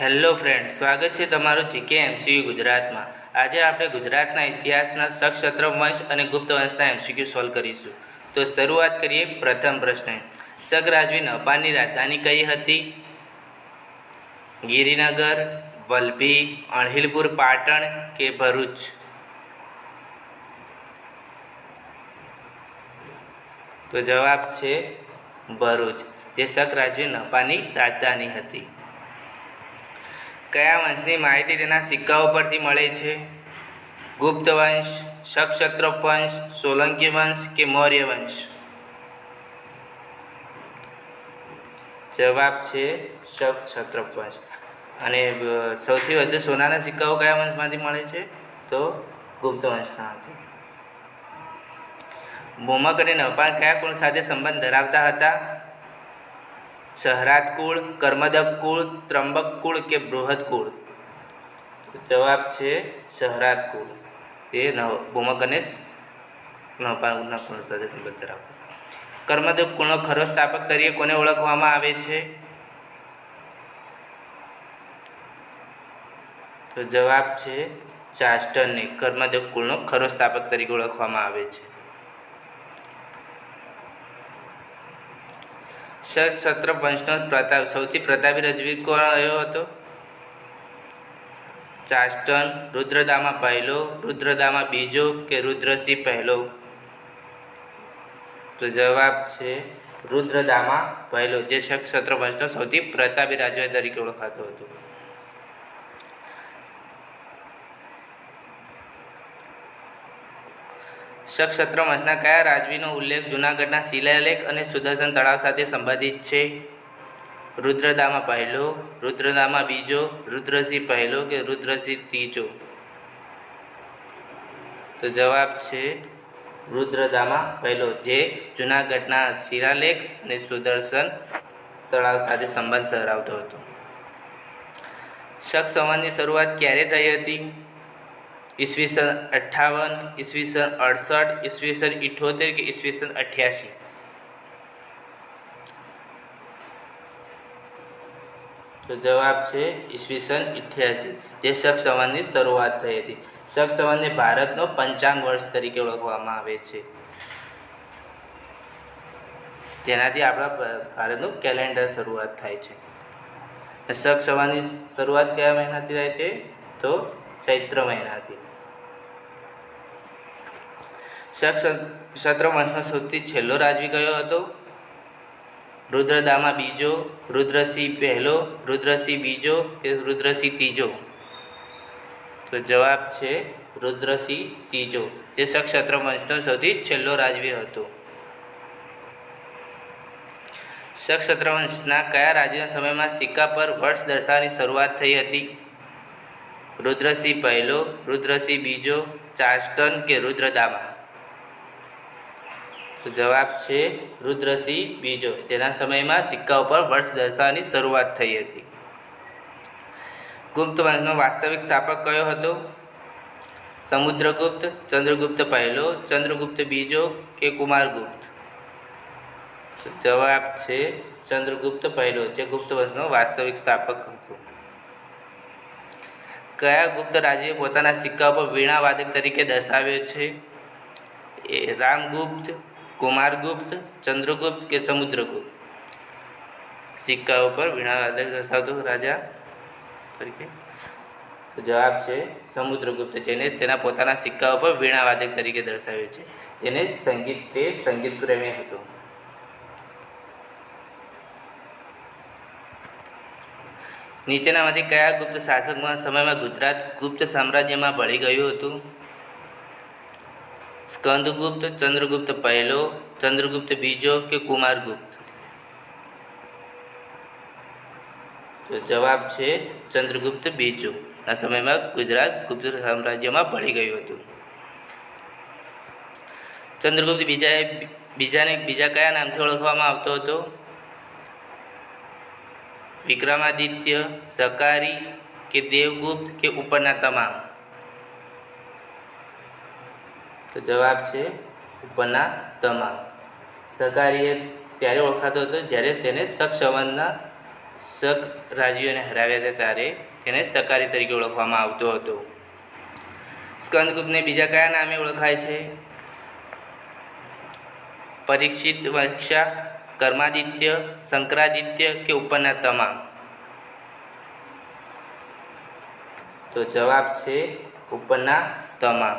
Hello friend સ્વાગત છે તમારું જીકે એમસીયુ ગુજરાતમાં. આજે આપણે ગુજરાતના ઇતિહાસના સક્ષત્ર વંશ અને ગુપ્ત વંશના એમસીક્યુ સોલ્વ કરીશું. તો શરૂઆત કરીએ પ્રથમ પ્રશ્ન. સગ રાજવી નપાની રાજધાની કઈ હતી? ગિરિનગર, વલભી, અણહિલપુર, પાટણ કે ભરૂચ? તો જવાબ છે ભરૂચ, જે શક રાજવી નપાની રાજધાની હતી. કયા વંશની માહિતી તેના સિક્કાઓ પરથી મળે છે? ગુપ્ત વંશ શકક્ષત્ર વંશ, સોલંકી વંશ કે મૌર્ય વંશ? જવાબ છે શકક્ષત્ર વંશ. અને સૌથી વધુ સોનાના સિક્કાઓ કયા વંશમાંથી મળે છે? તો ગુપ્ત વંશનામાંથી ભૂમક અને નવપાલ કયા કુળ સાથે સંબંધ ધરાવતા હતા? સહરાત કુળ, કર્મદક કુળ ત્રંબક કુળ કે બૃહદ કુળ? જવાબ છે શહરાત કુળ. એ નવ ભૂમક અને નવપાલના કુળ સાથે સંબંધ ધરાવતો કર્મદક કુળનો ખરો સ્થાપક તરીકે કોને ઓળખવામાં આવે છે? તો જવાબ છે ચાસ્ટરને કર્મદક કુળનો ખરો સ્થાપક તરીકે ઓળખવામાં આવે છે. સત્સત્ર વંશનો પ્રતાપ. સૌથી પ્રતાપી રજવી કયો હતો? ચાસ્ટન રુદ્રદામાં પહેલો, રુદ્રદામાં બીજો કે રુદ્રસિંહ પહેલો? તો જવાબ છે રુદ્રદામાં પહેલો, જે સત્સત્ર વંશનો સૌથી પ્રતાપી રાજ્ય તરીકે ઓળખાતો હતો. સક્ષત્ર વંશના કયા રાજવીનો ઉલ્લેખ જૂનાગઢના શિલાલેખ અને સુદર્શન તળાવ સાથે સંબંધિત છે? રુદ્રદામાં પહેલો, રુદ્રદામાં બીજો, રુદ્રસિંહ પહેલો કે રુદ્રસિંહ ત્રીજો? તો જવાબ છે રુદ્રદામાં પહેલો, જે જૂનાગઢના શિલાલેખ અને સુદર્શન તળાવ સાથે સંબંધ ધરાવતો હતો. શક સંવાદની શરૂઆત ક્યારે થઈ હતી? ઈસવીસન અઠ્ઠાવન ઈસવીસન અડસઠ ઈસવીસન ઇઠોતેર કે ઈસવીસન અઠ્યાસી? તો જવાબ છે ઈસવીસન અઠ્યાસી જે શક સંવંતની શરૂઆત થઈ હતી. શક સંવંતને ભારતનો પંચાંગ વર્ષ તરીકે ઓળખવામાં આવે છે. જેનાથી આપણા ભારતનું કેલેન્ડર શરૂઆત થાય છે. શક સંવંતની શરૂઆત કયા મહિનાથી થાય છે? તો ચૈત્ર મહિનાથી શક ક્ષત્ર વંશનો સૌથી છેલ્લો રાજવી કયો હતો? રુદ્રદામા બીજો, રુદ્રસિંહ પહેલો, રુદ્રસિંહ બીજો કે રુદ્રસિંહ ત્રીજો? તો જવાબ છે રુદ્રસિંહ ત્રીજો. જે શક ક્ષત્ર વંશનો સૌથી છેલ્લો રાજવી હતો. શક ક્ષત્ર વંશના કયા રાજ્યના સમયમાં સિક્કા પર વર્ષ દર્શાવવાની શરૂઆત થઈ હતી? રુદ્રસિંહ પહેલો રુદ્રસિંહ બીજો ચાસ્ટન કે રુદ્રદામા તો જવાબ છે રુદ્રસિંહ બીજો જેના સમયમાં સિક્કા ઉપર વર્ષ દર્શાવવાની શરૂઆત થઈ હતી ગુપ્ત વંશનો વાસ્તવિક સ્થાપક કયો હતો? સમુદ્રગુપ્ત, ચંદ્રગુપ્ત પહેલો, ચંદ્રગુપ્ત બીજો કે કુમારગુપ્ત? જવાબ છે, ચંદ્રગુપ્ત પહેલો, જે ગુપ્ત વંશનો વાસ્તવિક સ્થાપક હતો. કયા ગુપ્ત રાજ્યએ પોતાના સિક્કા ઉપર વીણાવાદક તરીકે દર્શાવ્યો છે? એ રામગુપ્ત, કુમારગુપ્ત, ચંદ્રગુપ્ત કે સમુદ્રગુપ્ત? સિક્કા ઉપર વીણાવાદક દર્શાવતો રાજા તરીકે? તો જવાબ છે સમુદ્રગુપ્ત જેને તેના પોતાના સિક્કા ઉપર વીણાવાદક તરીકે દર્શાવ્યો છે. તેને સંગીત, તે સંગીત પ્રેમી હતો. નીચેનામાંથી કયા ગુપ્ત શાસકના સમયમાં ગુજરાત ગુપ્ત સામ્રાજ્યમાં ભળી ગયું હતું? સ્કંદગુપ્ત, ચંદ્રગુપ્ત પહેલો, ચંદ્રગુપ્ત બીજો કે કુમારગુપ્ત? જવાબ છે ચંદ્રગુપ્ત બીજો. આ સમયમાં ગુજરાત ગુપ્ત સામ્રાજ્યમાં ભળી ગયું હતું. ચંદ્રગુપ્ત બીજાએ, બીજાને બીજા કયા નામથી ઓળખવામાં આવતો હતો? વિક્રમાદિત્ય, સકારી કે દેવગુપ્ત કે ઉપરના તમામ? તો જવાબ છે ઉપરના તમામ. સકારી એ ત્યારે ઓળખાતો હતો જ્યારે તેને શક સંવંતના શક રાજવીઓને હરાવ્યા હતા ત્યારે તેને સકારી તરીકે ઓળખવામાં આવતો હતો. સ્કંદગુપ્તને બીજા કયા નામે ઓળખાય છે? પરીક્ષિત વંશા કર્માદિત્ય શંકરાદિત્ય કે ઉપરના તમામ તો જવાબ છે ઉપરના તમામ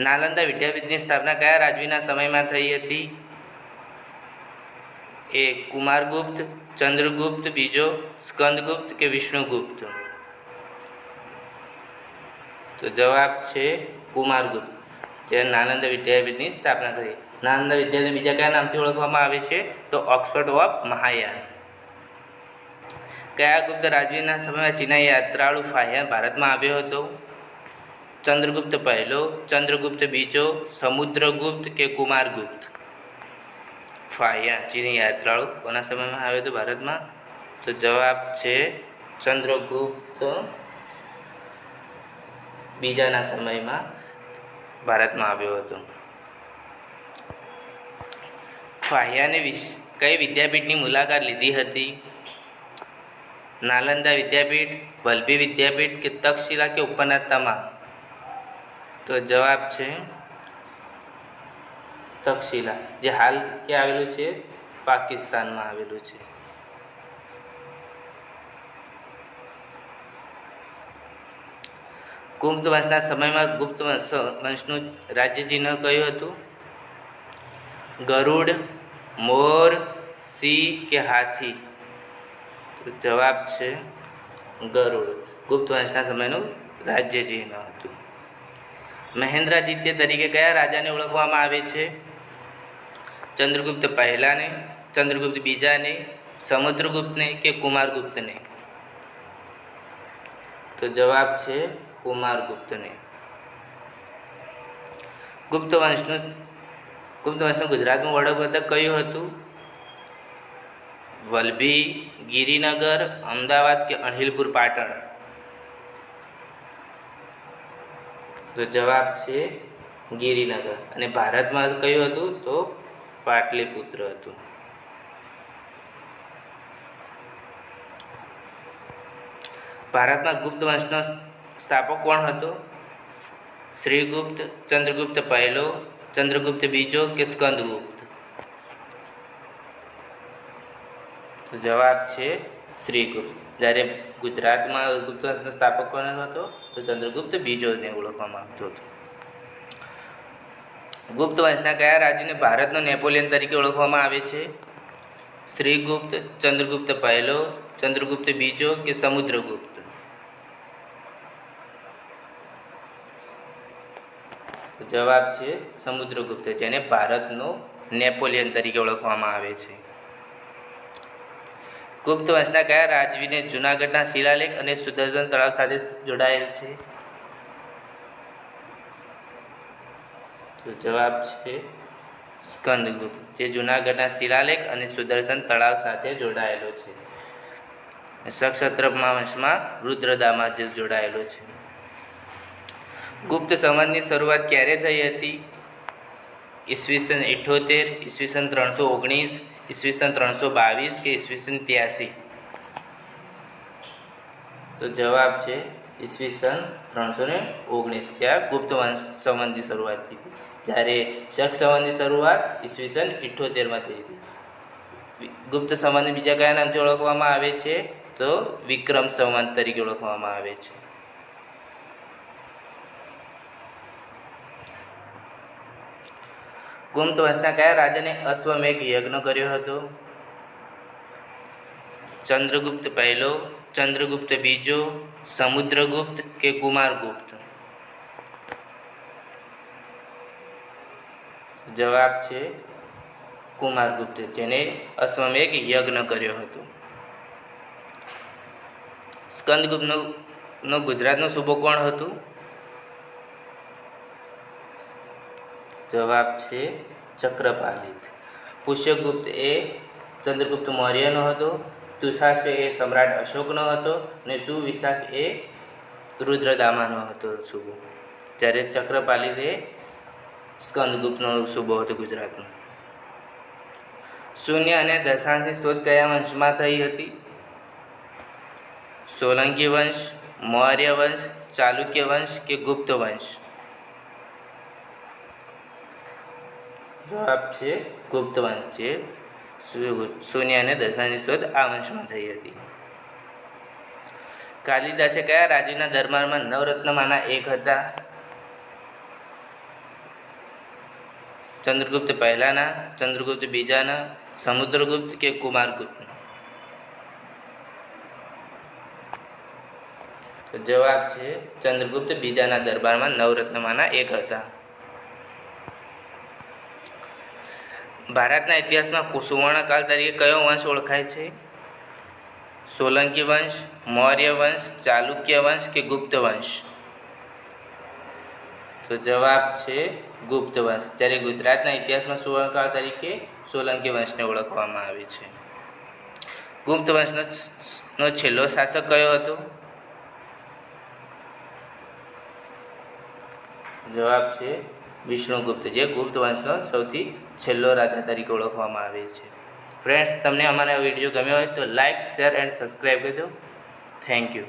નાલંદા વિદ્યાપીઠની સ્થાપના કયા રાજવીના સમયમાં થઈ હતી? એ કુમારગુપ્ત, ચંદ્રગુપ્ત, બીજો સ્કંદગુપ્ત કે વિષ્ણુગુપ્ત? તો જવાબ છે કુમારગુપ્ત જ્યારે નાલંદા વિદ્યાપીઠની સ્થાપના કરી નાલંદા વિદ્યાલય બીજા કયા નામથી ઓળખવામાં આવે છે? તો ઓક્સફર્ડ ઓફ મહાયાન. કયા ગુપ્ત રાજવીના સમયમાં ચીના યાત્રાળુ ફાહિયાન ભારતમાં આવ્યો હતો? ચંદ્રગુપ્ત પહેલો, ચંદ્રગુપ્ત બીજો, સમુદ્રગુપ્ત કે કુમારગુપ્ત? ફાહિયા, ચીની યાત્રાળુ કોના સમયમાં આવ્યો હતો ભારતમાં? તો જવાબ છે ચંદ્રગુપ્ત બીજાના સમયમાં ભારતમાં આવ્યો હતો. ફાહિયાને કઈ વિદ્યાપીઠની મુલાકાત લીધી હતી? નાલંદા વિદ્યાપીઠ, વલભી વિદ્યાપીઠ કે તક્ષશિલા કે ઉપનાતામાં તો જવાબ છે તક્ષશિલા, જે હાલ ક્યાં આવેલું છે? પાકિસ્તાનમાં આવેલું છે. ગુપ્ત વંશના સમયમાં ગુપ્ત વંશ વંશનું રાજ્ય કયું હતું? ગરુડ મોર, સિંહ કે હાથી? જવાબ છે ગરુડ. ગુપ્ત વંશના સમયનું રાજ્ય ચિહ્ન હતું. મહેન્દ્રાદિત્ય તરીકે કયા રાજાને ઓળખવામાં આવે છે? ચંદ્રગુપ્ત પહેલાને, ચંદ્રગુપ્ત બીજાને, સમુદ્રગુપ્તને કે કુમારગુપ્તને? તો જવાબ છે કુમારગુપ્તને. ગુપ્ત વંશનું ગુપ્ત વંશનું ગુજરાતનું વડાપ્રધાન કયું હતું? વલભી, ગિરિનગર, અમદાવાદ કે અણહિલપુર, પાટણ? તો જવાબ છે ગિરિનગર. અને ભારતમાં કયું હતું? તો પાટલીપુત્ર હતું. ભારતમાં ગુપ્ત વંશનો સ્થાપક કોણ હતો? શ્રીગુપ્ત, ચંદ્રગુપ્ત પહેલો ચંદ્રગુપ્ત બીજો કે સ્કંદગુપ્ત? જવાબ છે શ્રીગુપ્ત. જ્યારે ગુજરાતમાં ગુપ્ત વંશનો સ્થાપક કોણ હતો તો ચંદ્રગુપ્ત બીજોને ઓળખવામાં આવતો હતો. ગુપ્ત વંશના કયા રાજ્યને ભારતનો નેપોલિયન તરીકે ઓળખવામાં આવે છે? શ્રીગુપ્ત, ચંદ્રગુપ્ત પહેલો, ચંદ્રગુપ્ત બીજો કે સમુદ્રગુપ્ત? જવાબ છે સમુદ્રગુપ્ત, જેને ભારતનો નેપોલિયન તરીકે ઓળખવામાં આવે છે. ગુપ્ત વંશના કયા રાજવીને જૂનાગઢના શિલાલેખ અને સુદર્શન તળાવ સાથે જોડાયેલ છે? તો જવાબ છે સ્કંદગુપ્ત, જે જૂનાગઢના શિલાલેખ અને સુદર્શન તળાવ સાથે જોડાયેલો છે. સક્ષત્રમા વંશમાં રુદ્રદામાં જે જોડાયેલો છે. ગુપ્ત સંવાદની શરૂઆત ક્યારે થઈ હતી? ઈસવીસન ઇઠ્ઠોતેર ઈસવીસન ત્રણસો ઓગણીસ, ઈસવીસન ત્રણસો બાવીસ કે ઈસવીસન ત્યાસી? તો જવાબ છે ઈસવીસન ત્રણસો ને ઓગણીસ. ત્યાં ગુપ્ત વંશ સંબંધી શરૂઆત થઈ હતી. જ્યારે શક સંબંધી શરૂઆત ઈસવીસન ઇઠોતેરમાં થઈ હતી. ગુપ્ત સંવંતને બીજા કયા નામથી ઓળખવામાં આવે છે? તો વિક્રમ સંવંત તરીકે ઓળખવામાં આવે છે. ગુપ્ત વંશના કયા રાજાને અશ્વમેઘ યજ્ઞ કર્યો હતો? ચંદ્રગુપ્ત પહેલો, ચંદ્રગુપ્ત બીજો, સમુદ્રગુપ્ત કે કુમારગુપ્ત? જવાબ છે કુમારગુપ્ત, જેને અશ્વમેઘ યજ્ઞ કર્યો હતો. સ્કંદગુપ્તનો ગુજરાતનો સૂબો કોણ હતું? જવાબ છે ચક્રપાલિત. પુષ્યગુપ્ત એ ચંદ્રગુપ્ત મૌર્યનો હતો તુષાસ્પ એ સમ્રાટ અશોકનો હતો અને સુવિશાખ એ રુદ્રદામાનો હતો સૂબો જ્યારે ચક્રપાલિત એ સ્કંદગુપ્તનો સૂબો હતો ગુજરાતનો. શૂન્ય અને દશાંશની શોધ કયા વંશમાં થઈ હતી? સોલંકી વંશ, મૌર્ય વંશ, ચાલુક્ય વંશ કે ગુપ્ત વંશ? જવાબ છે, ગુપ્ત વંશ છે શૂન્ય અને દશાની શોધ આ વંશમાં થઈ હતી. કાલિદાસે કયા રાજ્યના દરબારમાં નવરત્નમાંના એક હતા? ચંદ્રગુપ્ત પહેલાના, ચંદ્રગુપ્ત બીજાના, સમુદ્રગુપ્ત કે કુમારગુપ્ત? જવાબ છે, ચંદ્રગુપ્ત બીજાના દરબારમાં નવરત્નમાંના એક હતા. ભારતના ઇતિહાસમાં સુવર્ણકાળ તરીકે કયો વંશ ઓળખાય છે? સોલંકી વંશ, મૌર્ય વંશ, ચાલુક્ય વંશ કે ગુપ્ત વંશ? તો જવાબ છે ગુપ્ત વંશ. જ્યારે ગુજરાતના ઇતિહાસમાં સુવર્ણકાળ તરીકે સોલંકી વંશને ઓળખવામાં આવે છે. ગુપ્ત વંશનો નો છેલ્લો શાસક કયો હતો? જવાબ છે વિષ્ણુગુપ્ત, જે ગુપ્ત વંશનો સૌથી છેલ્લો રાજા તરીકે ઓળખવામાં આવે છે. ફ્રેન્ડ્સ તમને અમારા વીડિયો ગમ્યો હોય તો લાઇક શેર એન્ડ સબસ્ક્રાઈબ કરી દો. Thank you